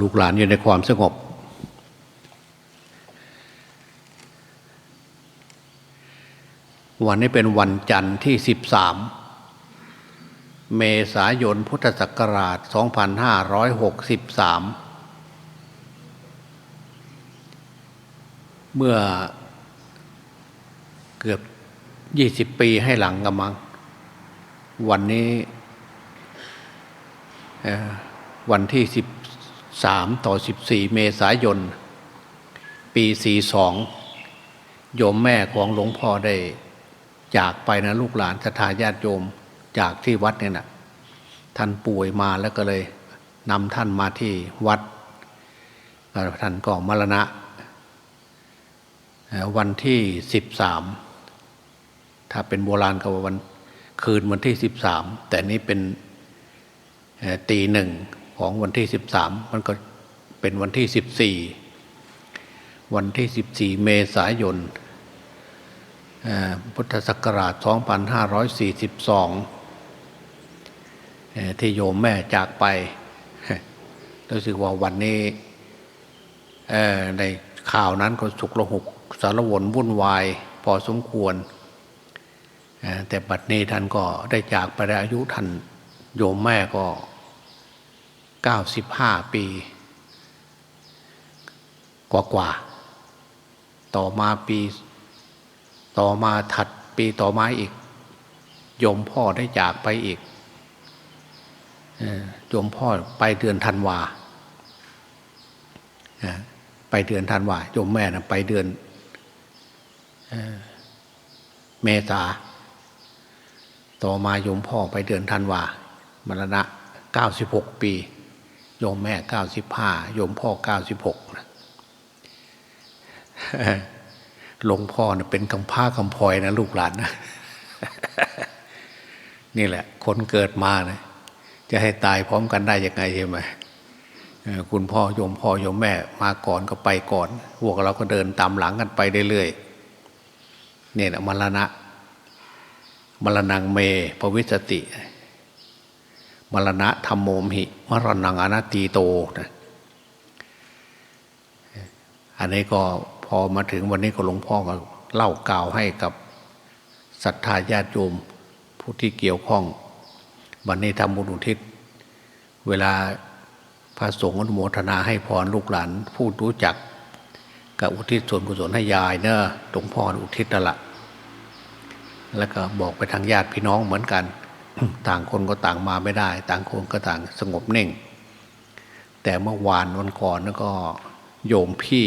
ลูกหลานอยู่ในความสงบ วันนี้เป็นวันจันทร์ที่ 13 เมษายนพุทธศักราช 2563 เมื่อเกือบ 20 ปีให้หลังกันมัง วันนี้วันที่ 13 ต่อ 14 เมษายน ปี 42โยมแม่ของหลวงพ่อได้ จากไปนะลูกหลานศรัทธาญาติโยมจากที่วัดเนี่ยนะท่านป่วยมาแล้วก็เลยนำท่านมาที่วัดท่านก็มรณะ วันที่13ถ้าเป็นโบราณก็ว่าวันคืนวันที่13แต่นี้เป็นตีหนึ่งของวันที่13มันก็เป็นวันที่14วันที่14เมษายน พุทธศักราช 2542เที่โยมแม่จากไป รู้สึกว่าวันนี้ในข่าวนั้นก็สุกระหุกสารวนวุ่นวายพอสมควร แต่บัดนี้ท่านก็ได้จากไปได้อายุท่านโยมแม่ก็ 95 ปี กว่าๆ ต่อมาปี ต่อมาถัดปีต่อมาอีกโยมพ่อได้จากไปอีกโยมพ่อไปเดือนธันวาไปเดือนธันวาโยมแม่นะไปเดือนเอ่อเมษาต่อมาโยมพ่อไปเดือนธันวามรณะ 96 ปี โยมแม่ 95 โยมพ่อ 96นะ หลวงพ่อเนะเป็นคำพ้าคำพลอยนะลูกหลานนะนี่แหละ คนเกิดมานะจะให้ตายพร้อมกันได้ยังไงใช่ไหมคุณพ่อโยมพ่อโยมแม่มาก่อนก็ไปก่อนพวกเราก็เดินตามหลังกันไปเรื่อยๆเนี่ยนะมรณะมรณงเมปวิสติ มรณะธรรมโมมหิ มรณังอนัตตีโตนะอันนี้ก็ พอมาถึงวันนี้ก็หลวงพ่อก็เล่ากล่าวให้กับศรัทธาญาติโยมผู้ที่เกี่ยวข้อง วันนี้ทำบุญอุทิศ เวลาพระสงฆ์อนุโมทนาให้พรลูกหลานผู้รู้จักกับอุทิศส่วนกุศลให้ยายเนอะหลวงพ่ออุทิศนั่นแหละแล้วก็บอกไปทางญาติพี่น้องเหมือนกัน ต่างคนก็ต่างมาไม่ได้ ต่างคนก็ต่างสงบเน่ง แต่เมื่อวานวันก่อนแล้วก็โยมพี่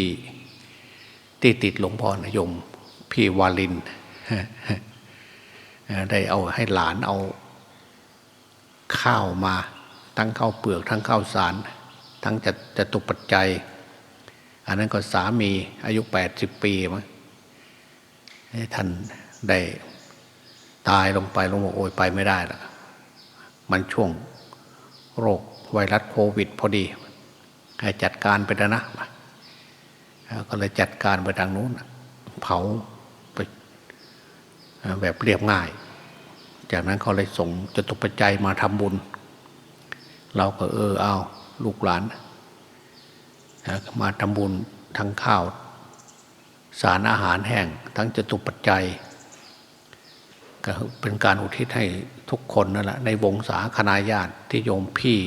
ที่ติดหลวงพ่อนะยม พี่วาลิน ได้เอาให้หลานเอา ข้าวมา ทั้งข้าวเปลือก ทั้งข้าวสาร ทั้งจะจะตุปัจจัย อันนั้นก็สามีอายุแปดสิบปีมั้งท่านได้ตายลงไปลงบอกโอยไปไม่ได้ละมันช่วงโรคไวรัสโควิดพอดี ให้จัดการไปแล้วนะ ก็เลยจัดการไปทางนู้นเผาไปแบบเรียบง่าย จากนั้นเขาเลยส่งจตุปัจจัยมาทำบุญ เราก็เออเอาลูกหลานมาทำบุญทั้งข้าว สารอาหารแห้งทั้งจตุปัจจัยก็เป็นการอุทิศให้ทุกคนนั่นแหละในวงศาคณาญาติที่โยมพี่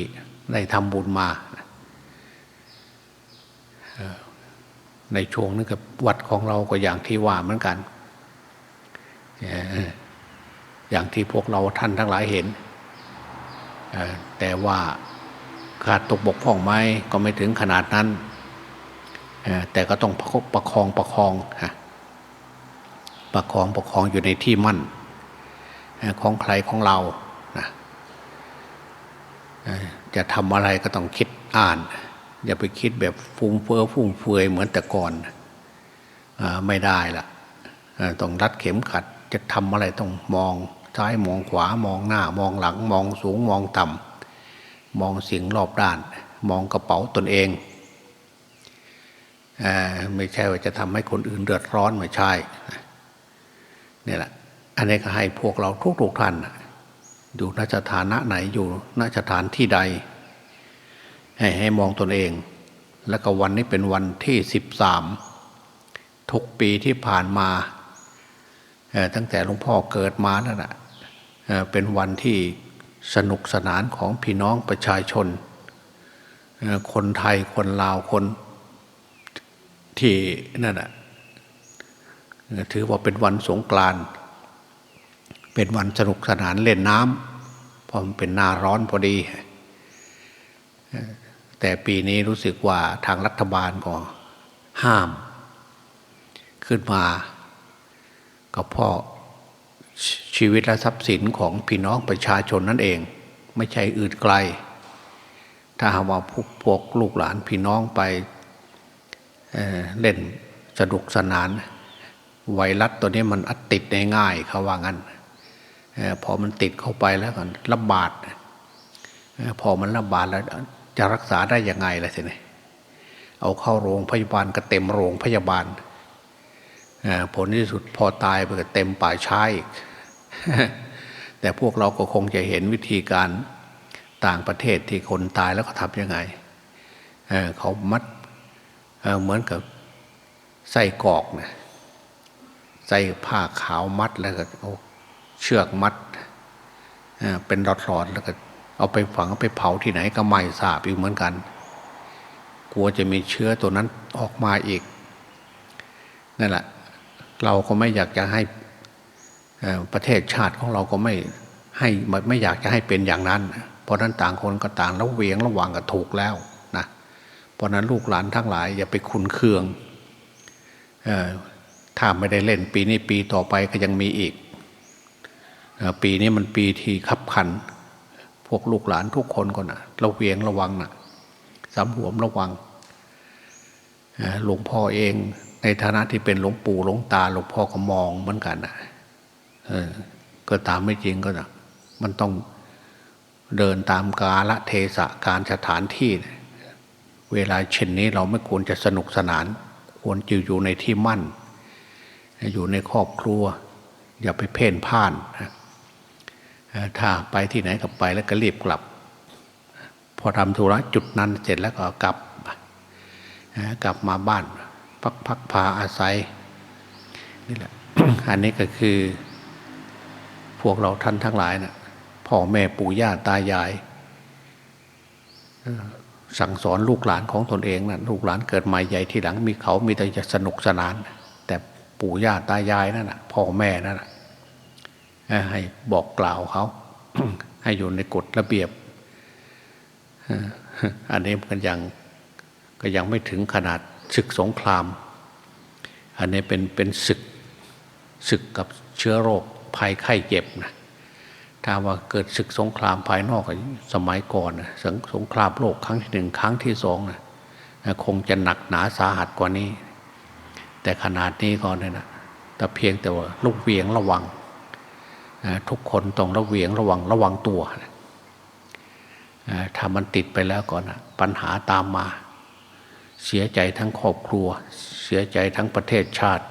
ได้ทำบุญมาเอ่อ ในช่วงนี้นกับวัดของเราก็อย่างที่ว่าเหมือนกัน อย่างที่พวกเราท่านทั้งหลายเห็น แต่ว่าขาดตกบกพร่องไหมก็ไม่ถึงขนาดนั้น แต่ก็ต้องประคองประคองประคองประคองอยู่ในที่มั่น ของใครของเรา จะทำอะไรก็ต้องคิดอ่าน อย่าไปคิดแบบฟุ้งเฟ้อฟุ่มเฟือยเหมือนแต่ก่อนไม่ได้ละต้องรัดเข็มขัดจะทำอะไรต้องมองซ้ายมองขวามองหน้ามองหลัง มองสูงมองต่ำมองสิ่งรอบด้าน มองกระเป๋าตนเองอไม่ใช่ว่าจะทำให้คนอื่นเดือดร้อนไม่ใช่นี่แหละ อันนี้ก็ให้พวกเราทุกๆท่านอยู่นสถานะไหนอยู่นสถานที่ใด ให้ให้มองตนเอง แล้วก็วันนี้เป็นวันที่สิบสามทุกปีที่ผ่านมาตั้งแต่หลวงพ่อเกิดมานั่นแหะเป็นวันที่สนุกสนานของพี่น้องประชาชน คนไทยคนลาวคนที่นั่นแหะถือว่าเป็นวันสงกรานต์เป็นวันสนุกสนานเล่นน้ำเพราะมันเป็นหน้าร้อนพอดี แต่ปีนี้รู้สึกว่าทางรัฐบาลก็ห้าม ขึ้นมาก็เพราะชีวิตและทรัพย์สินของพี่น้องประชาชนนั่นเอง ไม่ใช่อื่นไกล ถ้าหากว่าพวกลูกหลานพี่น้องไปเเล่นสนุกสนาน ไวรัสตัวนี้มันอัดติดง่ายเขาว่างั้นพอมันติดเข้าไปแล้วกันระบาด พอมันระบาดแล้ว จะรักษาได้ยังไงล่ะทีนี้เอาเข้าโรงพยาบาลก็เต็มโรงพยาบาลผลที่สุดพอตายไปก็เต็มป่าช้อีกแต่พวกเราก็คงจะเห็นวิธีการต่างประเทศที่คนตายแล้วเขาทำยังไงเเขามัดเเหมือนกับใส่กอกนะใส่ผ้าขาวมัดแล้วก็เชือกมัดเป็นรอดๆแล้วก็ เอาไปฝังเอาไปเผาที่ไหนก็ไม่ทราบอยู่เหมือนกัน กลัวจะมีเชื้อตัวนั้นออกมาอีกนั่นแหละเราก็ไม่อยากจะให้ประเทศชาติของเราก็ไม่ให้ไม่อยากจะให้เป็นอย่างนั้น เพราะนั้นต่างคนก็ต่างแล้วเวียงระหว่างกับถูกแล้วนะเพราะนั้นลูกหลานทั้งหลายอย่าไปคุนเคืองถ้าไม่ได้เล่นปีนี้ปีต่อไปก็ยังมีอีก ปีนี้มันปีที่ขับขัน วกลูกหลานทุกคนก็นะเราเวียงระวังนะสำรวมระวังหลวงพ่อเองในฐานะที่เป็นหลวงปู่หลวงตาหลวงพ่อก็มองเหมือนกันนะก็ตามไม่จริงก็นะมันต้องเดินตามกาละเทศะการสถานที่นะเวลาเช่นนี้เราไม่ควรจะสนุกสนาน ควรจะอยู่ในที่มั่น อยู่ในครอบครัว อย่าไปเพ่นพ่านนะ ถ้าไปที่ไหนก็ไปแล้วก็รีบกลับ พอทำธุระจุดนั้นเสร็จแล้วก็กลับกลับมาบ้าน พักพักพาอาศัยนี่แหละอันนี้ก็คือ พวกเราท่านทั้งหลายนะพ่อแม่ปู่ย่าตายายสั่งสอนลูกหลานของตนเองนะลูกหลานเกิดใหม่ใหญ่ทีหลังมีเขามีแต่จะสนุกสนาน แต่ปู่ย่าตายายนั่นนะพ่อแม่นั่นนะ ให้บอกกล่าวเขา ให้อยู่ในกฎระเบียบ อันนี้กันยังก็ยังไม่ถึงขนาดศึกสงคราม อันนี้เป็นเป็นศึกศึกกับเชื้อโรคภัยไข้เจ็บนะถ้าว่าเกิดศึกสงครามภายนอกสมัยก่อนนะสงสงครามโลกครั้งที่หนึ่งครั้งที่สองนะคงจะหนักหนาสาหัสกว่านี้ แต่ขนาดนี้ก่อนเนี่ยนะแต่เพียงแต่ว่าลูกเวียงระวัง ทุกคนต้องระเวียงระวังระวังตัวถ้ามันติดไปแล้วก่อนปัญหาตามมา เสียใจทั้งครอบครัว เสียใจทั้งประเทศชาติ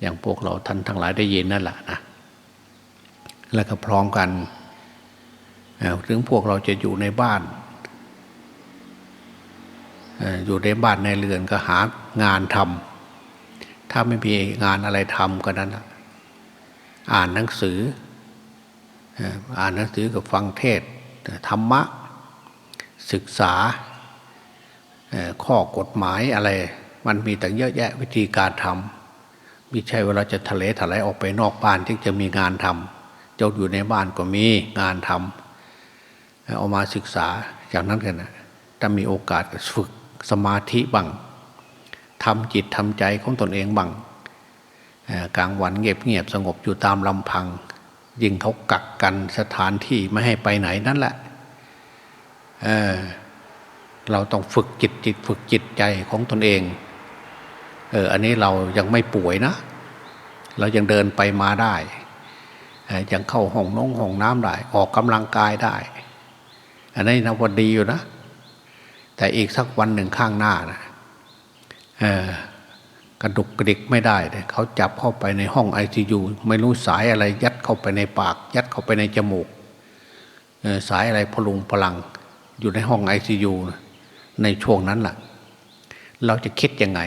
อย่างพวกเราท่านทั้งหลายได้ยินนั่นแหละนะแล้วก็พร้อมกันถึงพวกเราจะอยู่ในบ้านอยู่ในบ้านในเรือนก็หางานทำถ้าไม่มีงานอะไรทำก็นั้น อ่านหนังสือ อ่านหนังสือกับฟังเทศธรรมะ ศึกษาข้อกฎหมายอะไร มันมีแต่เยอะแยะวิธีการทำไม่ใช่เวลาจะทะเลถลายออกไปนอกบ้านที่จะมีงานทำเจ้าอยู่ในบ้านก็มีงานทำเอามาศึกษาจากนั้นกันนะถ้ามีโอกาสฝึกสมาธิบ้างทำจิตทำใจของตนเองบ้าง กลางวันเงียบเงียบสงบอยู่ตามลำพัง ยิ่งเขากักกันสถานที่ไม่ให้ไปไหนนั่นแหละเเราต้องฝึกจิตจิตฝึกจิตใจของตนเองเอออันนี้เรายังไม่ป่วยนะ เรายังเดินไปมาได้ยังเข้าห้องน้องห้องน้ำได้ ออกกำลังกายได้ อันนี้นะวันดีอยู่นะ แต่อีกสักวันหนึ่งข้างหน้านะเออ กระดุกกระดิกไม่ได้เลยเขาจับเข้าไปในห้องไอซียูไม่รู้สายอะไรยัดเข้าไปในปาก ยัดเข้าไปในจมูกสายอะไรพลุงพลังอยู่ในห้องไอซียูในช่วงนั้นแหละเราจะคิดยังไง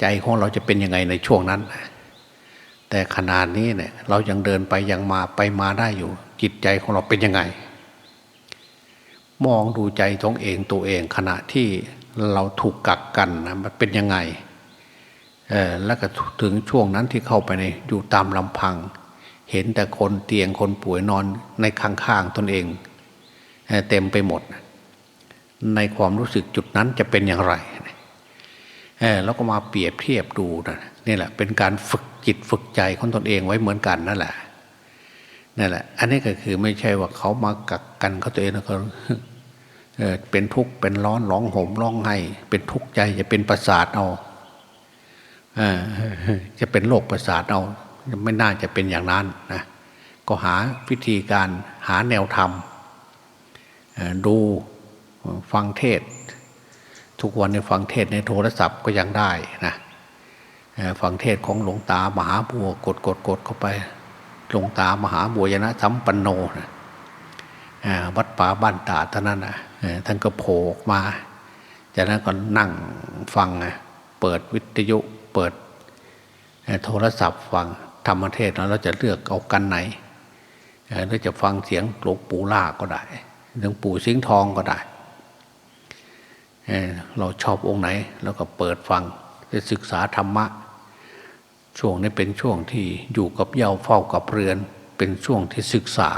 ใจของเราจะเป็นยังไงในช่วงนั้น แต่ขนาดนี้เนี่ยเรายังเดินไปยังมาไปมาได้อยู่ จิตใจของเราเป็นยังไง มองดูใจตัวเองตัวเองขณะที่ เราถูกกักกันนะมันเป็นยังไงแล้วก็ถึงช่วงนั้นที่เข้าไปในอยู่ตามลำพัง เห็นแต่คนเตียงคนป่วยนอนในข้างๆตนเองเอเต็มไปหมด ในความรู้สึกจุดนั้นจะเป็นอย่างไรเออแล้วก็มาเปรียบเทียบดูนะนี่แหละเป็นการฝึกจิตฝึกใจของตนเองไว้เหมือนกันนั่นแหละนั่นแหละ อันนี้ก็คือไม่ใช่ว่าเขามากักกันเขาตัวเองแล้วก็ เป็นทุกข์เป็นร้อนร้องห่มร้องไห้ เป็นทุกข์ใจจะเป็นประสาทเอาจะเป็นโรคประสาทเอาไม่น่าจะเป็นอย่างนั้นนะก็หาวิธีการหาแนวธรรมดูฟังเทศ ทุกวันในฟังเทศในโทรศัพท์ก็ยังได้นะฟังเทศของหลวงตามหาบัวกดกดกดเข้าไปหลวงตามหาบัวยนะสัมปันโนนะ วัดป่าบ้านตาเท่านั้นนะท่านก็โผล่ออกมา จากนั้นก็นั่งฟังเปิดวิทยุเปิดโทรศัพท์ฟังธรรมเทศน์แล้วเราจะเลือกเอากันไหนเอ่อหรือจะฟังเสียงหลวงปู่ล่าก็ได้หลวงปู่สิงห์ทองก็ได้ เราชอบองค์ไหนเราก็เปิดฟังจะศึกษาธรรมะ ช่วงนี้เป็นช่วงที่อยู่กับเย้าเฝ้ากับเรือน เป็นช่วงที่ศึกษา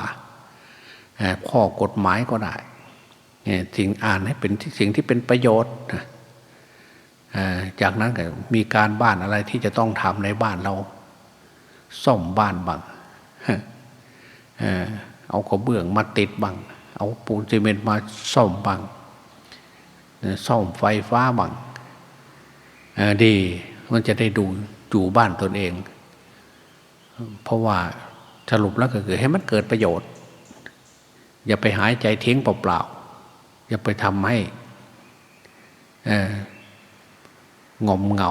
ข้อกฎหมายก็ได้สิ่งอ่านให้เป็นสิ่งที่เป็นประโยชน์จากนั้นก็มีการบ้านอะไรที่จะต้องทำในบ้านเราซ่อมบ้านบ้างเอากระเบื้องมาติดบ้าง เอาปูนซีเมนต์มาซ่อมบ้างซ่อมไฟฟ้าบ้างดีมันจะได้ดูอยู่บ้านตนเอง เพราะว่าสรุปแล้วก็คือให้มันเกิดประโยชน์ อย่าไปหายใจเท้งเปล่าๆอย่าไปทำให้งมเหงา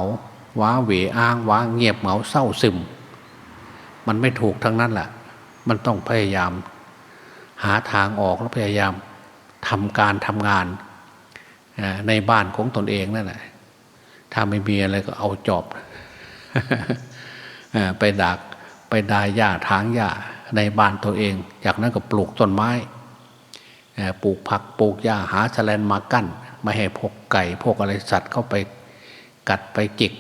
ว้าเหวอ้าง ว้าเงียบเหงาเศร้าซึม มันไม่ถูกทั้งนั้นแหละมันต้องพยายาม หาทางออกแล้วพยายามทำการทำงานในบ้านของตนเองนั่นแหละถ้าไม่มีอะไรก็เอาจอบไปดักไปดายหญ้าทางหญ้าในบ้านตัวเอง จากนั้นก็ปลูกต้นไม้ ปลูกผักปลูกหญ้าหาแฉลนมากั้นไม่ให้พวกไก่พวกอะไรสัตว์เข้าไปกัดไปจิก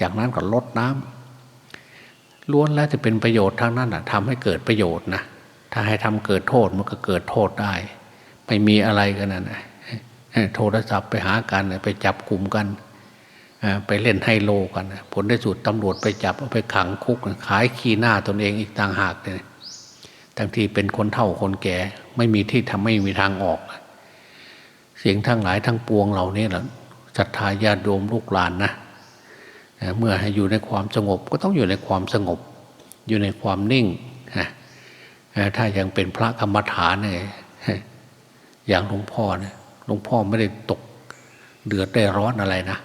จากนั้นก็ลดน้ำล้วนแล้วจะเป็นประโยชน์ทั้งนั้นนะทำให้เกิดประโยชน์นะถ้าให้ทำเกิดโทษมันก็เกิดโทษได้ ไม่มีอะไรกันนะโทรศัพท์ไปหากันไปจับกลุ่มกันไปเล่นไฮโลกัน ผลได้สุดตำรวจไปจับเอาไปขังคุกขายขี้หน้าตนเองอีกต่างหากเลย ทั้งที่เป็นคนเฒ่าคนแก่ ไม่มีที่ทำไม่มีทางออก เสียงทั้งหลายทั้งปวงเหล่านี้แหละศรัทธาญาติโยมลูกหลานนะเมื่อให้อยู่ในความสงบก็ต้องอยู่ในความสงบ อยู่ในความนิ่งนะเอ่อถ้ายังเป็นพระกรรมฐานเนี่ยอย่างหลวงพ่อเนี่ยหลวงพ่อไม่ได้ตกเดือดได้ร้อนอะไรนะ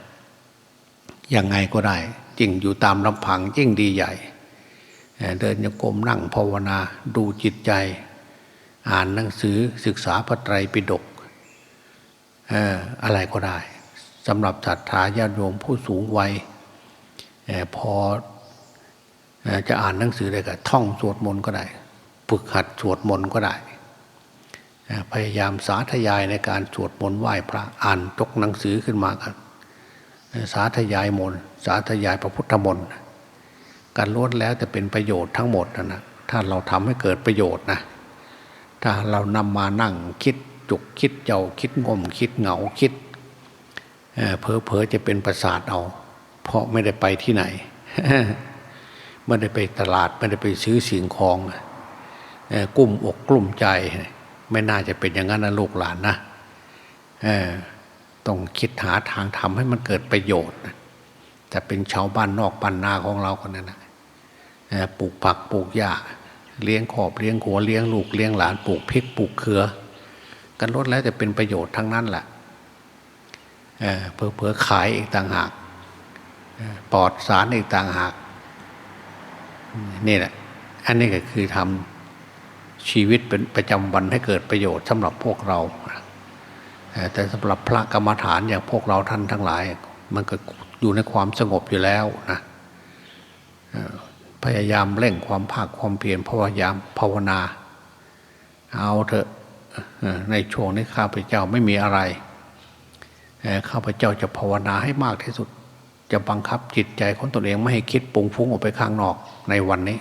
ยังไงก็ได้จริงอยู่ตามลำพังยิ่งดีใหญ่ เดินโยกรมนั่งภาวนาดูจิตใจ อ่านหนังสือศึกษาพระไตรปิฎกอะไรก็ได้สำหรับศรัทธาญาติโยมผู้สูงวัยพอจะอ่านหนังสือได้ก็ท่องสวดมนต์ก็ได้ฝึกหัดสวดมนต์ก็ได้ พยายามสาธยายในการสวดมนต์ไหว้พระอ่านจกหนังสือขึ้นมากันสาธยายมนต์สาธยายพระพุทธมนต์ การล้วนแล้วจะเป็นประโยชน์ทั้งหมดนะนะถ้าเราทำให้เกิดประโยชน์นะถ้าเรานำมานั่งคิดจุกคิดเจ้าคิดงมคิดเหงาคิดเอ่อเพ้อเพอจะเป็นประสาทเอา เพราะไม่ได้ไปที่ไหนไม่ได้ไปตลาดไม่ได้ไปซื้อสิ่งของกลุ่มอกกลุ่มใจ ไม่น่าจะเป็นอย่างนั้นนะลูกหลานนะต้องคิดหาทางทำให้มันเกิดประโยชน์นะจะเป็นชาวบ้านนอกบ้านนาของเราคนนั้นนะ ปลูกผักปลูกหญ้าเลี้ยงขอบเลี้ยงหัวเลี้ยงลูกเลี้ยงหลานปลูกพริกปลูกเขือ กันลดแล้วจะเป็นประโยชน์ทั้งนั้นแหละเผื่อเผื่อขายอีกต่างหากปลอดสารอีกต่างหากนี่แหละอันนี้ก็คือทำชีวิตเป็นประจำวันให้เกิดประโยชน์สำหรับพวกเราแต่สำหรับพระกรรมฐานอย่างพวกเราท่านทั้งหลาย มันก็อยู่ในความสงบอยู่แล้วนะ พยายามเร่งความภาคความเพียรพยายามภาวนา เอาเถอะในช่วงนี้ข้าพเจ้าไม่มีอะไรข้าพเจ้าจะภาวนาให้มากที่สุด จะบังคับจิตใจของตนเองไม่ให้คิดปุงฟุ้งออกไปข้างนอกในวันนี้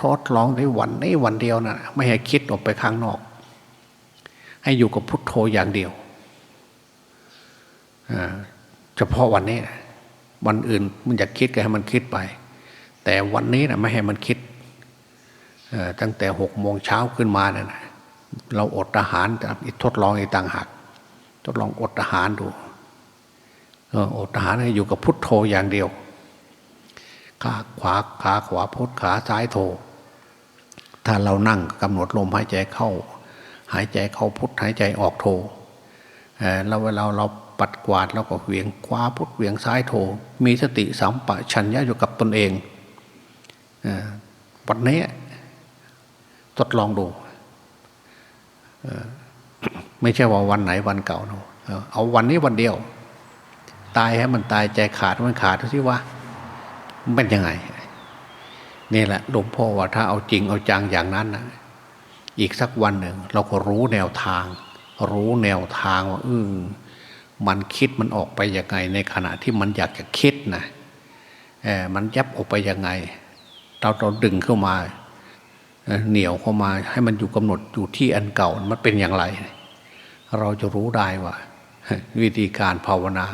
ทดลองในวันนี้วันเดียวนะไม่ให้คิดออกไปข้างนอก ให้อยู่กับพุทโธอย่างเดียวเฉพาะวันนี้วันอื่นมันอยากคิดก็ให้มันคิดไป แต่วันนี้นะไม่ให้มันคิดตั้งแต่หกโมงเช้าขึ้นมาเนี่ยเราอดอาหารอีกทดลองอีกต่างหากทดลองอดอาหารดูอดอาหารให้อยู่กับพุทโธอย่างเดียวขาขวาขาขวาพุทขาซ้ายโทถ้าเรานั่งกำหนดลมหายใจเข้า หายใจเข้าพุทหายใจออกโทเอ่อแล้วเวลาเราปัดกวาดเราก็เหวียงขวาพุทเหวียงซ้ายโทมีสติสัมปชัญญะอยู่กับตนเอง วันนี้ทดลองดูไม่ใช่ว่าวันไหนวันเก่าเนาะเอาวันนี้วันเดียว ตายให้มันตายใจขาดมันขาดดูสิว่ามันเป็นยังไงนี่แหละหลวงพ่อว่าถ้าเอาจริงเอาจังอย่างนั้นนะอีกสักวันหนึ่ง เราก็รู้แนวทาง รู้แนวทางว่าอืมมันคิดมันออกไปยังไงในขณะที่มันอยากจะคิดนะเออมันยับออกไปยังไง เราเราดึงเข้ามา เหนียวเข้ามาให้มันอยู่กำหนดอยู่ที่อันเก่ามันเป็นอย่างไร เราจะรู้ได้ว่า วิธีการภาวนา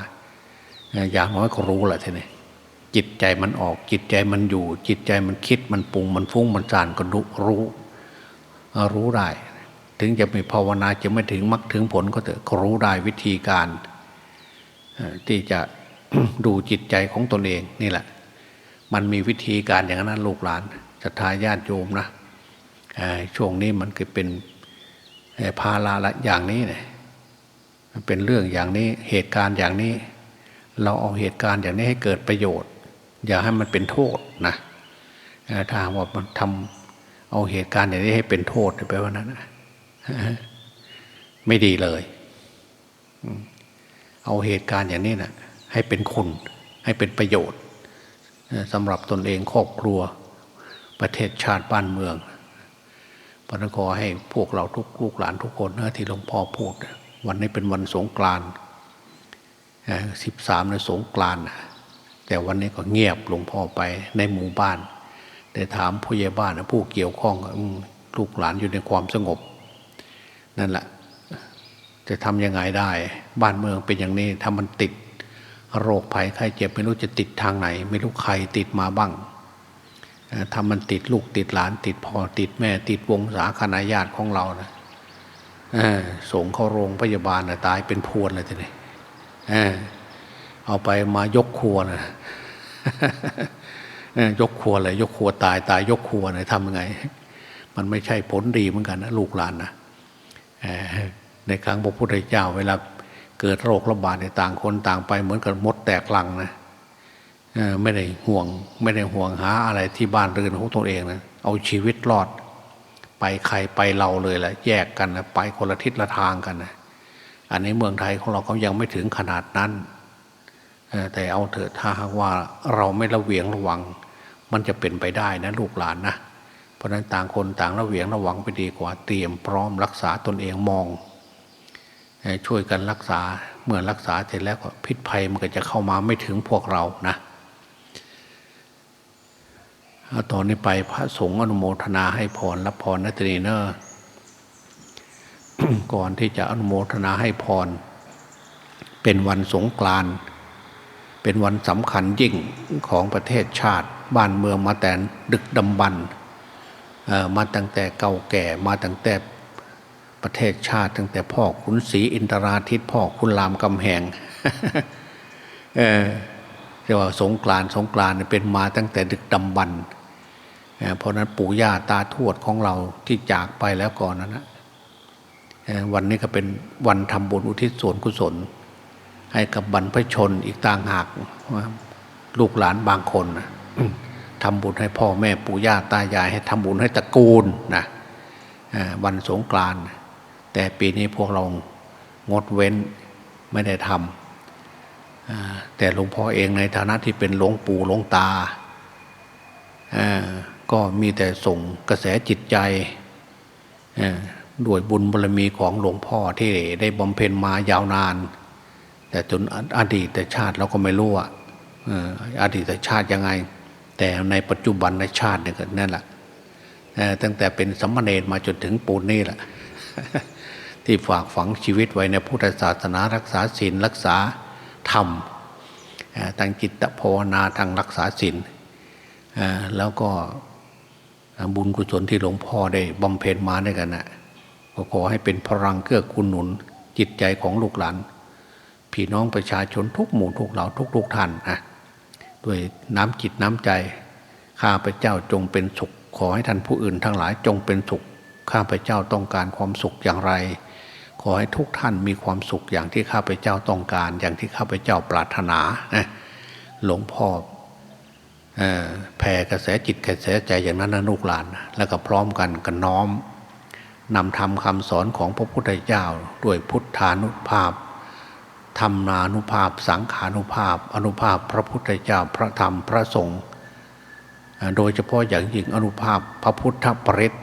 อย่างน้อยก็รู้แหละทีนี้จิตใจมันออกจิตใจมันอยู่ จิตใจมันคิดมันปรุงมันฟุ้งมันจานก็รู้รู้รู้ได้ ถึงจะไม่ภาวนาจะไม่ถึงมรรคถึงผลก็เถอะก็รู้ได้วิธีการที่จะดูจิตใจของตนเองนี่แหละ มันมีวิธีการอย่างนั้นลูกหลานศรัทธาญาติโยมนะช่วงนี้มันก็เป็นภาระละอย่างนี้เนี่ยมันเป็นเรื่องอย่างนี้เหตุการณ์อย่างนี้ เราเอาเหตุการณ์อย่างนี้ให้เกิดประโยชน์ อย่าให้มันเป็นโทษนะถ้าว่ามันทำเอาเหตุการณ์อย่างนี้ให้เป็นโทษไปว่านั้นไม่ดีเลย เอาเหตุการณ์อย่างนี้นะให้เป็นคุณให้เป็นประโยชน์ สำหรับตนเองครอบครัว ประเทศชาติบ้านเมืองพระนขอให้พวกเราทุกลูกหลานทุกคนนะที่หลวงพ่อพูด วันนี้เป็นวันสงกรานต์สิบสามในสงกรานต์แต่วันนี้ก็เงียบหลวงพ่อไปในหมู่บ้านได้ถามผู้ใหญ่บ้านผู้เกี่ยวข้องลูกหลานอยู่ในความสงบ นั่นแหละจะทำยังไงได้ บ้านเมืองเป็นอย่างนี้ถ้ามันติด โรคภัยไข้เจ็บไม่รู้จะติดทางไหน ไม่รู้ใครติดมาบ้างเอ่อถ้ามันติดลูกติดหลาน ติดพ่อติดแม่ ติดวงศาคณาญาติของเรานะส่งเข้าโรงพยาบาลนะตายเป็นพวนเลยทีนี้เออเอาไปมายกครัวนะยกครัวเลยยกครัวตายตายยกครัวเนะทำยังไง มันไม่ใช่ผลดีเหมือนกันนะลูกหลานนะในครั้งพระพุทธเจ้าเวลา เกิดโรคระบาดในต่างคนต่างไปเหมือนกับมดแตกลังนะไม่ได้ห่วงไม่ได้ห่วงหาอะไรที่บ้านเรือนของตัวเองนะเอาชีวิตรอด ไปใครไปเราเลยแหละแยกกันนะไปคนละทิศละทางกันนะอันนี้เมืองไทยของเราเขายังไม่ถึงขนาดนั้นแต่เอาเถอะถ้าหากว่าเราไม่ระเวียงระวัง มันจะเป็นไปได้นะลูกหลานนะเพราะนั้นต่างคนต่างระเวียงระวังไปดีกว่าเตรียมพร้อมรักษาตนเองมอง ช่วยกันรักษาเมื่อรักษาเสร็จแล้วก็พิษภัยมันก็จะเข้ามาไม่ถึงพวกเรานะตอนนี้ไปพระสงฆ์อนุโมทนาให้พรรับพรนัตรีเนอะก่อนที่จะอนุโมทนาให้พร เป็นวันสงกรานต์เป็นวันสำคัญยิ่งของประเทศชาติ บ้านเมืองมาแต่ดึกดำบรรมาตั้งแต่เก่าแก่มาตั้งแต่ ประเทศชาติตั้งแต่พ่อขุนศรีอินทราทิตพ่อคุณรามกำแหงเออเรียกว่าสงกรานสงกรานเป็นมาตั้งแต่ดึกดำบรรพ์เพราะนั้นปู่ย่าตาทวดของเราที่จากไปแล้วก่อนนั้นนะวันนี้ก็เป็นวันทำบุญอุทิศส่วนกุศล ให้กับบรรพชนอีกต่างหากลูกหลานบางคนนะทำบุญให้พ่อแม่ปู่ย่าตายายให้ทำบุญให้ตระกูลนะวันสงกรานต์ แต่ปีนี้พวกเรางดเว้นไม่ได้ทำแต่หลวงพ่อเองในฐานะที่เป็นหลวงปู่หลวงตา ก็มีแต่ส่งกระแสจิตใจด้วยบุญบารมีของหลวงพ่อที่ได้บำเพ็ญมายาวนาน แต่จนอดีตชาติเราก็ไม่รู้อะอดีตชาติยังไง แต่ในปัจจุบันในชาติเนี่ยก็นั่นแหละตั้งแต่เป็นสัมมาเนรมาจนถึงปูนนี่แหละ ที่ฝากฝังชีวิตไว้ในพุทธศาสนารักษาศีลรักษาธรรมเอ่อตั้งจิตภาวนาทางรักษาศีลแล้วก็บุญกุศลที่หลวงพ่อได้บำเพ็ญมาด้วยกันนะก็ขอให้เป็นพลังเกื้อกูลหนุนจิตใจของลูกหลานพี่น้องประชาชนทุกหมู่ทุกเหล่าทุกทุกท่านนะด้วยน้ำจิตน้ำใจ ข้าพเจ้าจงเป็นสุข ขอให้ท่านผู้อื่นทั้งหลายจงเป็นสุข ข้าพเจ้าต้องการความสุขอย่างไร ขอให้ทุกท่านมีความสุขอย่างที่ข้าพเจ้าต้องการ อย่างที่ข้าพเจ้าปรารถนานะหลวงพ่ออแผ่กระแสจิตกระแสใจอย่างนั้นนะลูกหลาน แล้วก็พร้อมกันกันน้อมนำธรรมคำสอนของพระพุทธเจ้าด้วยพุทธานุภาพธรรมานุภาพ สังขานุภาพ อนุภาพพระพุทธเจ้าพระธรรมพระสงฆ์โดยเฉพาะอย่างยิ่งอนุภาพพระพุทธปริศ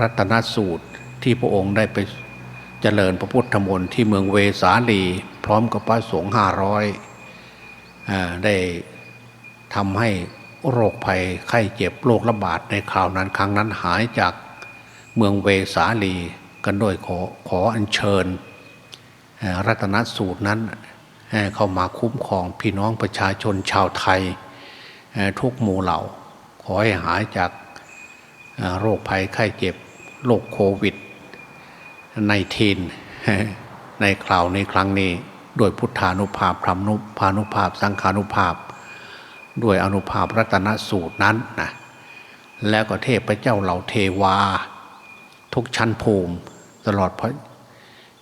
รัตนสูตรที่พระองค์ได้ไป เจริญพระพุทธมนต์ที่เมืองเวสาลี พร้อมกับพระสงฆ์ห้าร้อยได้ทำให้โรคภัยไข้เจ็บโรคระบาดในคราวนั้นครั้งนั้นหายจากเมืองเวสาลีกันโดยขอขออัญเชิญรัตนสูตรนั้นเข้ามาคุ้มครองพี่น้องประชาชนชาวไทยทุกหมู่เหล่า ขอให้หายจากโรคภัยไข้เจ็บโรคโควิด ในทีนในคราวในครั้งนี้ด้วยพุทธานุภาพพรหมนุพานุภาพ สังขานุภาพ ด้วยอนุภาพรัตนสูตรนั้นนะแล้วก็เทพเจ้าเหล่าเทวา ทุกชั้นภูมิ ตลอดพระ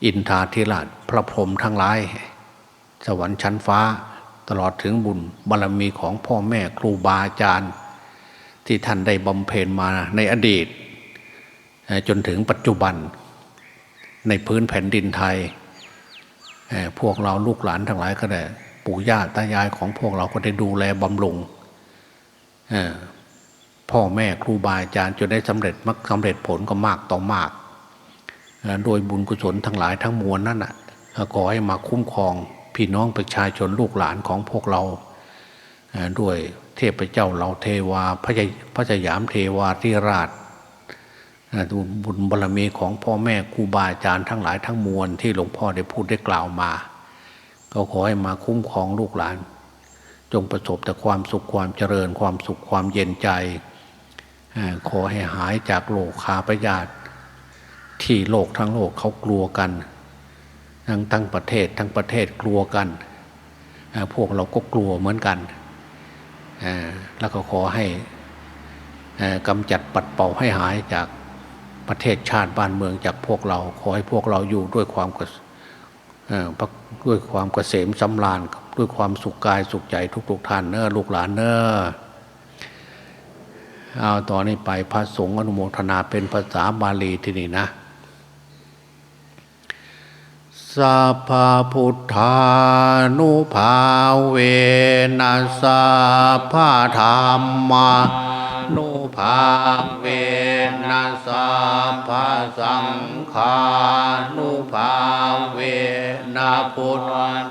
อินทาธิราชพระพรหมทั้งหลาย สวรรค์ชั้นฟ้าตลอดถึงบุญบารมีของพ่อแม่ครูบาอาจารย์ ที่ท่านได้บำเพ็ญมาในอดีต จนถึงปัจจุบัน ในพื้นแผ่นดินไทย พวกเราลูกหลานทั้งหลายก็ได้ปู่ย่าตายายของพวกเราก็ได้ดูแลบำรุงพ่อแม่ครูบาอาจารย์จนได้สำเร็จมรรคสำเร็จผลก็มากต่อมาก โดยบุญกุศลทั้งหลายทั้งมวลนั่นน่ะขอให้มาคุ้มครองพี่น้องประชาชนลูกหลานของพวกเราด้วยเทพเจ้าเราเทวาพระยพระยามเทวาธิราช เอ่อบุญบารมีของพ่อแม่ครูบาอาจารย์ทั้งหลายทั้งมวลที่หลวงพ่อได้พูดได้กล่าวมา ก็ขอให้มาคุ้มครองลูกหลาน จงประสบแต่ความสุขความเจริญความสุขความเย็นใจ ขอให้หายจากโรคคาพยาธิที่โลกทั้งโลกเขากลัวกัน ทั้งทั้งประเทศทั้งประเทศกลัวกัน พวกเราก็กลัวเหมือนกัน แล้วก็ขอให้กำจัดปัดเป่าให้หายจาก ประเทศชาติบ้านเมืองจากพวกเรา ขอให้พวกเราอยู่ด้วยความด้วยความเกษมสำราญด้วยความสุขกายสุขใจทุกๆท่านเนอลูกหลานเนอเอาตอนนี้ไปพระสงฆ์อนุโมทนาเป็นภาษาบาลีที่นี่นะสัพพพุทธานุภาเวนัสสะพธรรมา ภาเวนัสสะพะสังฆานุภาเวนะพุท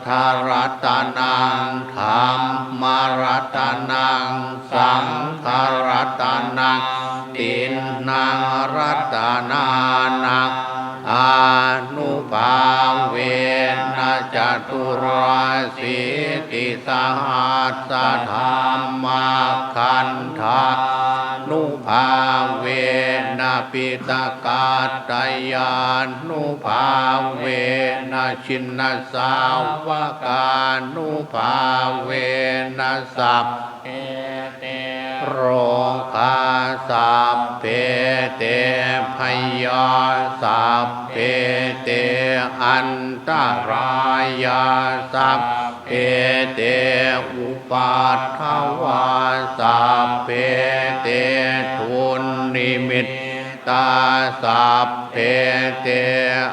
ธรัตนังธรรมรัตนัง สังฆรัตนังตินนังรัตนานังอนุภาเว จตุราสีติสหัสสธรรมาคันธานุภาเวนะปิตกาตยานุภาเวนะชินนสาวกานุภาเวนะสัพเพเตโรคาสัพเพ เตพยาสัพเพเตอันตรายาสัพเพเตอุปาทวาสัพเพเตทุนนิมิตตาสัพเพเต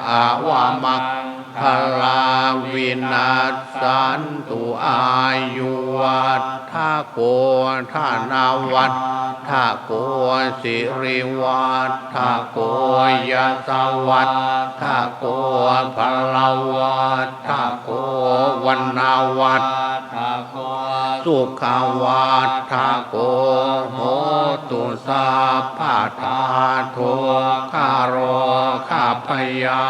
อวามัก คคลาวินาสันตุอายุวัฏทาโกธานาวัฏทาโกสิริวัฏทาโกยะสวัฏทาโกพลาวัฏทาโกวันนาวัฏทาโก สุขวัฏทาโกโหตุสาพาธาโทคารโรข้าพยา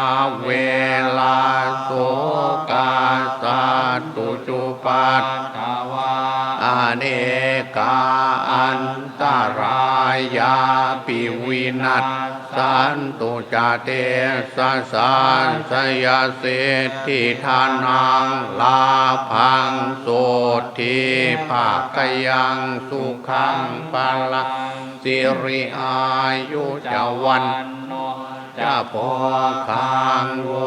เวลาโสกาสาตุจุปัตถวาอเนกาอันตรายาปิวินัส สันตุจเตสะสานสยเสติทานังลาพังโสทิภาคยังสุขังปาลังสิริอายุจวันโนจะพอคาง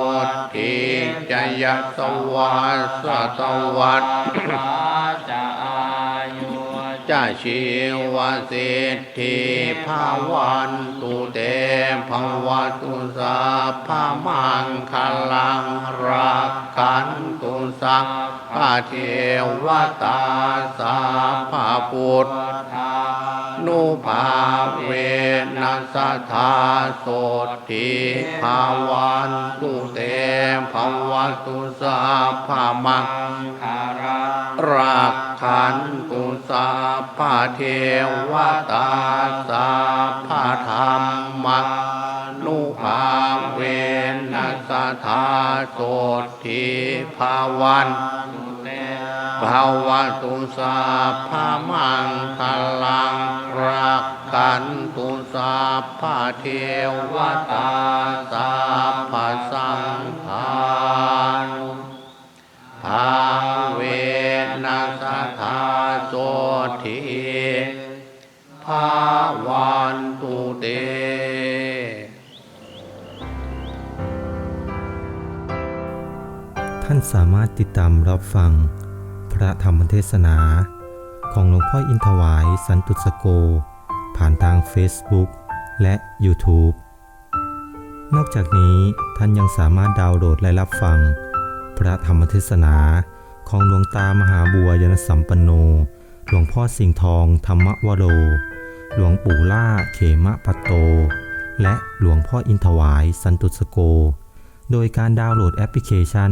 วดทีจะยัสวัสสตวัตจะอา จะชีวสิทธิภาวันตุเตภวตุสาภามังคลังรักขันตุสัพพเทวตาสาภาพุทธานุภาเวนัสธาโสติภาวันตุเตภวตุสาภามังคารารัก ขันตุสาภาเทวตาสาภาธรรมังนุภาเวนัสธาโสติภาวันภาวะตุสาพามังคลังรักกันตุสาพาเทวตาสาพาสังฆาานสามารถติดตามรับฟัง พระธรรมเทศนา ของหลวงพ่ออินทวายสันตุสโก ผ่านทาง Facebook และ YouTube นอกจากนี้ท่านยังสามารถดาวน์โหลดและรับฟัง พระธรรมเทศนาของหลวงตามหาบัวยนสัมปันโน หลวงพ่อสิงห์ทองธรรมวโร หลวงปู่ล่าเขมะปัตโต และหลวงพ่ออินทวายสันตุสโก โดยการดาวน์โหลดแอปพลิเคชัน